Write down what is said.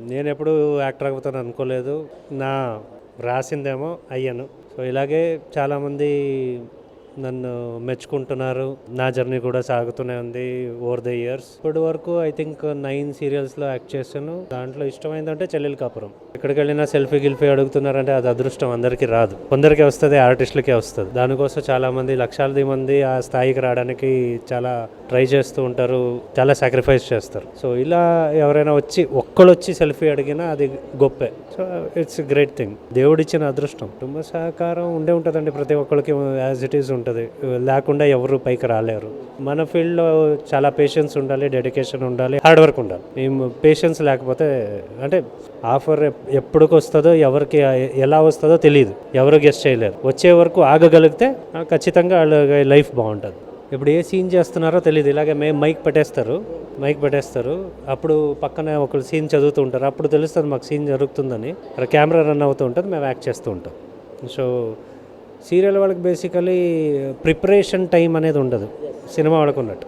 నేను ఎప్పుడు యాక్టర్ అవుతాను అనుకోలేదు. నా రాసిందేమో అయ్యాను. సో ఇలాగే చాలామంది నన్ను మెచ్చుకుంటున్నారు. నా జర్నీ కూడా సాగుతూనే ఉంది ఓవర్ ద ఇయర్స్. ఇప్పటి వరకు ఐ థింక్ నైన్ సీరియల్స్లో యాక్ట్ చేశాను. దాంట్లో ఇష్టమైందంటే చెల్లెలు కాపురం. ఎక్కడికి వెళ్ళినా సెల్ఫీ గిల్ఫీ అడుగుతున్నారంటే అది అదృష్టం అందరికీ రాదు. కొందరికి వస్తుంది ఆర్టిస్టులకే వస్తుంది. దానికోసం చాలామంది లక్షలాది మంది ఆ స్థాయికి రావడానికి చాలా ట్రై చేస్తూ ఉంటారు. చాలా సాక్రిఫైస్ చేస్తారు. సో ఇలా ఎవరైనా వచ్చి ఒక్కళ్ళు వచ్చి సెల్ఫీ అడిగినా అది గొప్పే. So it's great thing. దేవుడిచ్చిన అదృష్టం. కుటుంబ సహకారం ఉండే ఉంటుందండి ప్రతి ఒక్కరికి యాజ్ ఇట్ ఈస్ ఉంటుంది. లేకుండా ఎవరు పైకి రాలేరు. మన ఫీల్డ్లో చాలా పేషెన్స్ ఉండాలి డెడికేషన్ ఉండాలి హార్డ్ వర్క్ ఉండాలి. మేము పేషెన్స్ లేకపోతే అంటే ఆఫర్ ఎప్పటికి వస్తుందో ఎవరికి ఎలా వస్తుందో తెలియదు ఎవరు గెస్ట్ చేయలేరు. వచ్చే వరకు ఆగగలిగితే ఖచ్చితంగా వాళ్ళ లైఫ్ బాగుంటుంది. ఇప్పుడు ఏ సీన్ చేస్తున్నారో తెలియదు ఇలాగే మేము మైక్ పెట్టేస్తారు. మైక్ పెట్టేస్తారు. అప్పుడు పక్కన ఒకరు సీన్ చదువుతూ ఉంటారు. అప్పుడు తెలుస్తుంది మాకు సీన్ జరుగుతుందని. అక్కడ కెమెరా రన్ అవుతూ ఉంటుంది మేము యాక్ట్ చేస్తూ ఉంటాం. సో సీరియల్ వాళ్ళకి బేసికలీ ప్రిపరేషన్ టైం అనేది ఉండదు సినిమా వాళ్ళకు ఉన్నట్టు.